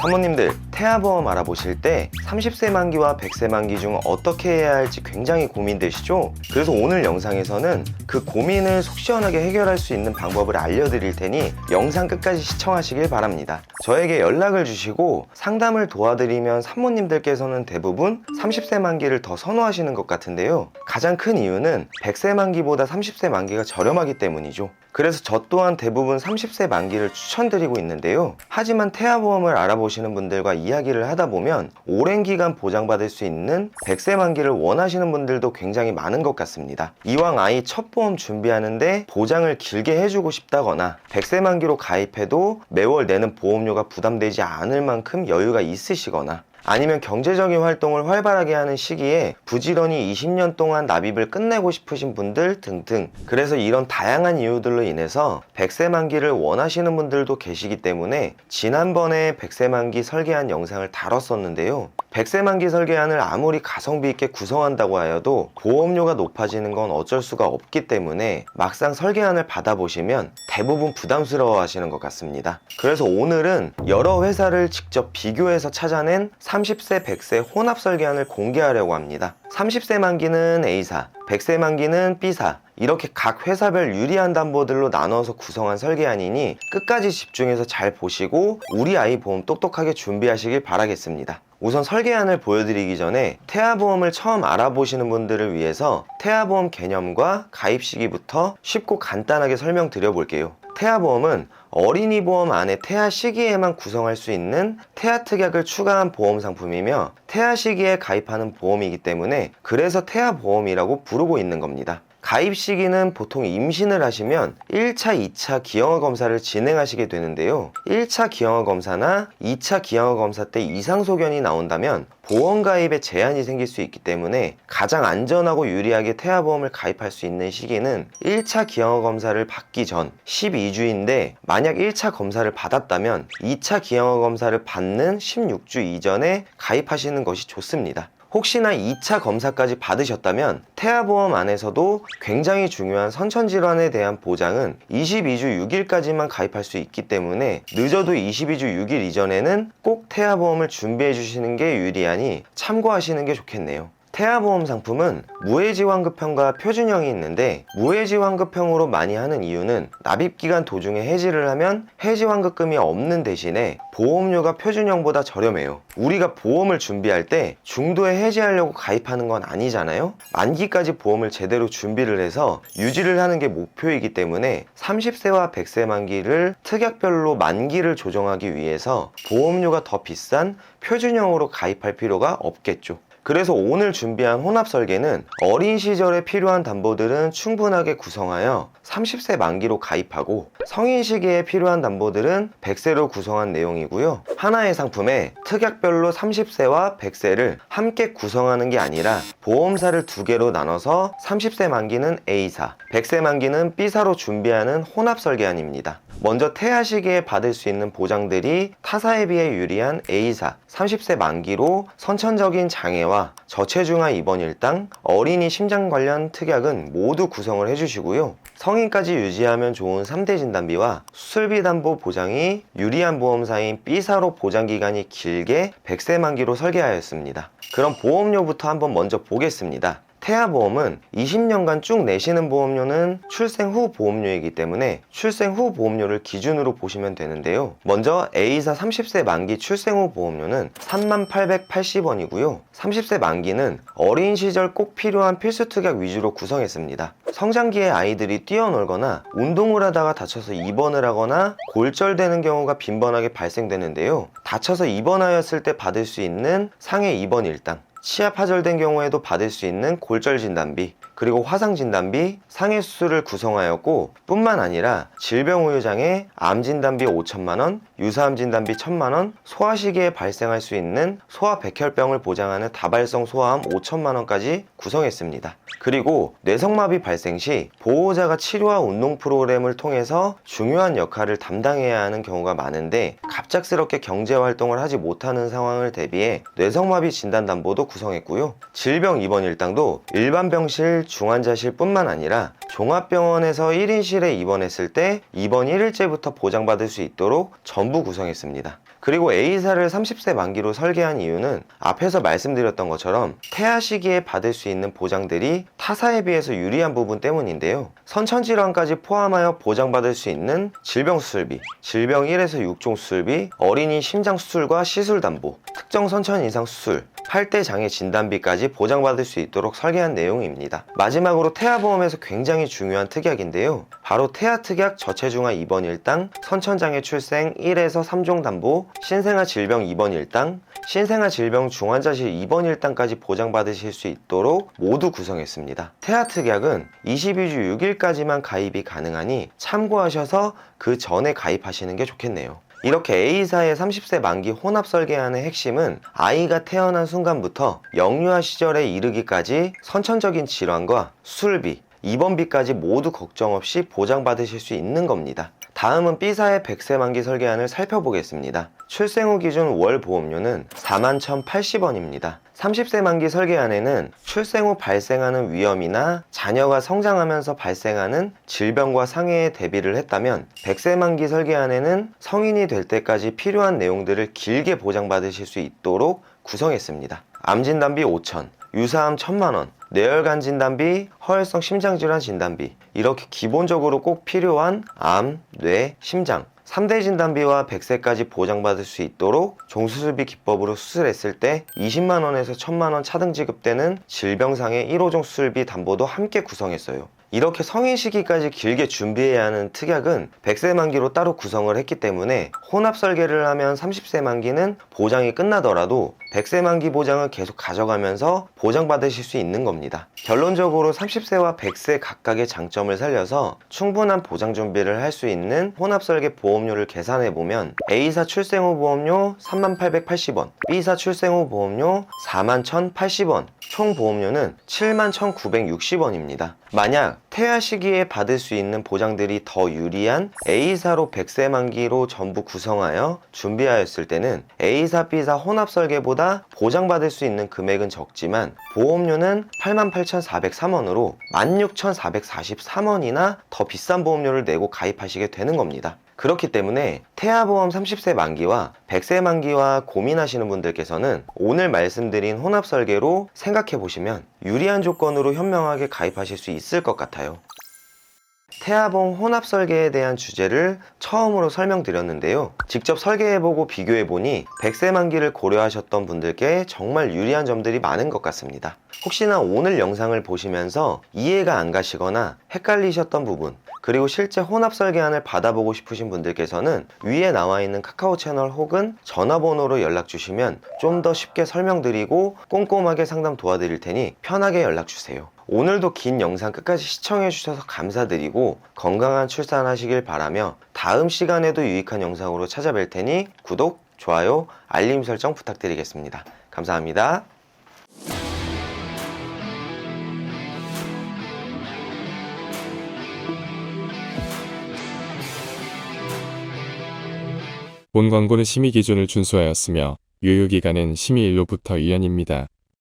사모님들 태아보험 알아보실 때 30세 만기와 100세 만기 중 어떻게 해야 할지 굉장히 고민되시죠? 그래서 오늘 영상에서는 그 고민을 속 시원하게 해결할 수 있는 방법을 알려드릴 테니 영상 끝까지 시청하시길 바랍니다. 저에게 연락을 주시고 상담을 도와드리면 산모님들께서는 대부분 30세 만기를 더 선호하시는 것 같은데요. 가장 큰 이유는 100세 만기보다 30세 만기가 저렴하기 때문이죠. 그래서 저 또한 대부분 30세 만기를 추천드리고 있는데요. 하지만 태아보험을 알아보시는 분들과 이야기를 하다 보면 오랜 기간 보장받을 수 있는 100세 만기를 원하시는 분들도 굉장히 많은 것 같습니다. 이왕 아이 첫 보험 준비하는데 보장을 길게 해주고 싶다거나 100세 만기로 가입해도 매월 내는 보험료가 부담되지 않을 만큼 여유가 있으시거나 아니면 경제적인 활동을 활발하게 하는 시기에 부지런히 20년 동안 납입을 끝내고 싶으신 분들 등등. 그래서 이런 다양한 이유들로 인해서 100세 만기를 원하시는 분들도 계시기 때문에 지난번에 100세 만기 설계안 영상을 다뤘었는데요. 100세 만기 설계안을 아무리 가성비 있게 구성한다고 하여도 보험료가 높아지는 건 어쩔 수가 없기 때문에 막상 설계안을 받아보시면 대부분 부담스러워 하시는 것 같습니다. 그래서 오늘은 여러 회사를 직접 비교해서 찾아낸 30세, 100세 혼합 설계안을 공개하려고 합니다. 30세 만기는 A사, 100세 만기는 B사, 이렇게 각 회사별 유리한 담보들로 나눠서 구성한 설계안이니 끝까지 집중해서 잘 보시고 우리 아이 보험 똑똑하게 준비하시길 바라겠습니다. 우선 설계안을 보여드리기 전에 태아보험을 처음 알아보시는 분들을 위해서 태아보험 개념과 가입 시기부터 쉽고 간단하게 설명드려 볼게요. 태아보험은 어린이 보험 안에 태아 시기에만 구성할 수 있는 태아 특약을 추가한 보험 상품이며 태아 시기에 가입하는 보험이기 때문에 그래서 태아 보험이라고 부르고 있는 겁니다. 가입 시기는 보통 임신을 하시면 1차, 2차 기형아 검사를 진행하시게 되는데요. 1차 기형아 검사나 2차 기형아 검사 때 이상 소견이 나온다면 보험 가입에 제한이 생길 수 있기 때문에 가장 안전하고 유리하게 태아보험을 가입할 수 있는 시기는 1차 기형아 검사를 받기 전 12주인데 만약 1차 검사를 받았다면 2차 기형아 검사를 받는 16주 이전에 가입하시는 것이 좋습니다. 혹시나 2차 검사까지 받으셨다면 태아보험 안에서도 굉장히 중요한 선천질환에 대한 보장은 22주 6일까지만 가입할 수 있기 때문에 늦어도 22주 6일 이전에는 꼭 태아보험을 준비해 주시는 게 유리하니 참고하시는 게 좋겠네요. 태아보험 상품은 무해지 환급형과 표준형이 있는데 무해지 환급형으로 많이 하는 이유는 납입기간 도중에 해지를 하면 해지 환급금이 없는 대신에 보험료가 표준형보다 저렴해요. 우리가 보험을 준비할 때 중도에 해지하려고 가입하는 건 아니잖아요. 만기까지 보험을 제대로 준비를 해서 유지를 하는 게 목표이기 때문에 30세와 100세 만기를 특약별로 만기를 조정하기 위해서 보험료가 더 비싼 표준형으로 가입할 필요가 없겠죠. 그래서 오늘 준비한 혼합 설계는 어린 시절에 필요한 담보들은 충분하게 구성하여 30세 만기로 가입하고 성인 시기에 필요한 담보들은 100세로 구성한 내용이고요. 하나의 상품에 특약별로 30세와 100세를 함께 구성하는 게 아니라 보험사를 두 개로 나눠서 30세 만기는 A사, 100세 만기는 B사로 준비하는 혼합 설계안입니다. 먼저 태아 시기에 받을 수 있는 보장들이 타사에 비해 유리한 A사 30세 만기로 선천적인 장애와 저체중아 입원 일당, 어린이 심장 관련 특약은 모두 구성을 해주시고요. 성인까지 유지하면 좋은 3대 진단비와 수술비 담보 보장이 유리한 보험사인 B사로 보장 기간이 길게 100세 만기로 설계하였습니다. 그럼 보험료부터 한번 먼저 보겠습니다. 태아보험은 20년간 쭉 내시는 보험료는 출생 후 보험료이기 때문에 출생 후 보험료를 기준으로 보시면 되는데요. 먼저 A사 30세 만기 출생 후 보험료는 3880원이고요. 30세 만기는 어린 시절 꼭 필요한 필수 특약 위주로 구성했습니다. 성장기에 아이들이 뛰어놀거나 운동을 하다가 다쳐서 입원을 하거나 골절되는 경우가 빈번하게 발생되는데요. 다쳐서 입원하였을 때 받을 수 있는 상해 입원 일당, 치아 파절된 경우에도 받을 수 있는 골절 진단비, 그리고 화상 진단비, 상해 수술을 구성하였고 뿐만 아니라 질병 우유장애, 암 진단비 5천만 원, 유사암 진단비 1천만 원, 소아 시기에 발생할 수 있는 소아 백혈병을 보장하는 다발성 소아암 5천만 원까지 구성했습니다. 그리고 뇌성마비 발생 시 보호자가 치료와 운동 프로그램을 통해서 중요한 역할을 담당해야 하는 경우가 많은데 갑작스럽게 경제 활동을 하지 못하는 상황을 대비해 뇌성마비 진단 담보도 구성했고요. 질병 입원 일당도 일반 병실, 중환자실 뿐만 아니라 종합병원에서 1인실에 입원했을 때 입원 1일째부터 보장받을 수 있도록 전부 구성했습니다. 그리고 A사를 30세 만기로 설계한 이유는 앞에서 말씀드렸던 것처럼 태아 시기에 받을 수 있는 보장들이 타사에 비해서 유리한 부분 때문인데요. 선천질환까지 포함하여 보장받을 수 있는 질병수술비, 질병 1에서 6종 수술비, 어린이 심장수술과 시술담보, 특정 선천 이상 수술, 8대 장애 진단비까지 보장받을 수 있도록 설계한 내용입니다. 마지막으로 태아보험에서 굉장히 중요한 특약인데요. 바로 태아특약 저체중아 입원 일당, 선천장애 출생 1에서 3종 담보, 신생아 질병 입원 일당, 신생아 질병 중환자실 입원 일당까지 보장받으실 수 있도록 모두 구성했습니다. 태아특약은 22주 6일까지만 가입이 가능하니 참고하셔서 그 전에 가입하시는 게 좋겠네요. 이렇게 A사의 30세 만기 혼합 설계안의 핵심은 아이가 태어난 순간부터 영유아 시절에 이르기까지 선천적인 질환과 수술비, 입원비까지 모두 걱정 없이 보장받으실 수 있는 겁니다. 다음은 B사의 100세 만기 설계안을 살펴보겠습니다. 출생 후 기준 월 보험료는 41,080원입니다. 30세 만기 설계안에는 출생 후 발생하는 위험이나 자녀가 성장하면서 발생하는 질병과 상해에 대비를 했다면 100세 만기 설계안에는 성인이 될 때까지 필요한 내용들을 길게 보장받으실 수 있도록 구성했습니다. 암 진단비 5천, 유사암 1천만원, 뇌혈관 진단비, 허혈성 심장질환 진단비 이렇게 기본적으로 꼭 필요한 암, 뇌, 심장 3대 진단비와 100세까지 보장받을 수 있도록 종수술비 기법으로 수술했을 때 20만원에서 1000만원 차등 지급되는 질병상의 1호종 수술비 담보도 함께 구성했어요. 이렇게 성인 시기까지 길게 준비해야 하는 특약은 100세 만기로 따로 구성을 했기 때문에 혼합 설계를 하면 30세 만기는 보장이 끝나더라도 100세 만기 보장을 계속 가져가면서 보장받으실 수 있는 겁니다. 결론적으로 30세와 100세 각각의 장점을 살려서 충분한 보장 준비를 할 수 있는 혼합 설계 보험료를 계산해 보면 A사 출생 후 보험료 3880원, B사 출생 후 보험료 41,080원, 총 보험료는 71,960원입니다. 만약 태아 시기에 받을 수 있는 보장들이 더 유리한 A사로 100세 만기로 전부 구성하여 준비하였을 때는 A사, B사 혼합 설계보다 보장받을 수 있는 금액은 적지만 보험료는 88,403원으로 16,443원이나 더 비싼 보험료를 내고 가입하시게 되는 겁니다. 그렇기 때문에 태아보험 30세 만기와 100세 만기와 고민하시는 분들께서는 오늘 말씀드린 혼합 설계로 생각해 보시면 유리한 조건으로 현명하게 가입하실 수 있을 것 같아요. 태아보험 혼합 설계에 대한 주제를 처음으로 설명드렸는데요. 직접 설계해보고 비교해보니 100세 만기를 고려하셨던 분들께 정말 유리한 점들이 많은 것 같습니다. 혹시나 오늘 영상을 보시면서 이해가 안 가시거나 헷갈리셨던 부분, 그리고 실제 혼합 설계안을 받아보고 싶으신 분들께서는 위에 나와 있는 카카오 채널 혹은 전화번호로 연락 주시면 좀 더 쉽게 설명드리고 꼼꼼하게 상담 도와드릴 테니 편하게 연락 주세요. 오늘도 긴 영상 끝까지 시청해 주셔서 감사드리고 건강한 출산하시길 바라며 다음 시간에도 유익한 영상으로 찾아뵐 테니 구독, 좋아요, 알림 설정 부탁드리겠습니다. 감사합니다. 본 광고는 심의 기준을 준수하였으며 유효기간은 심의일로부터 2년입니다.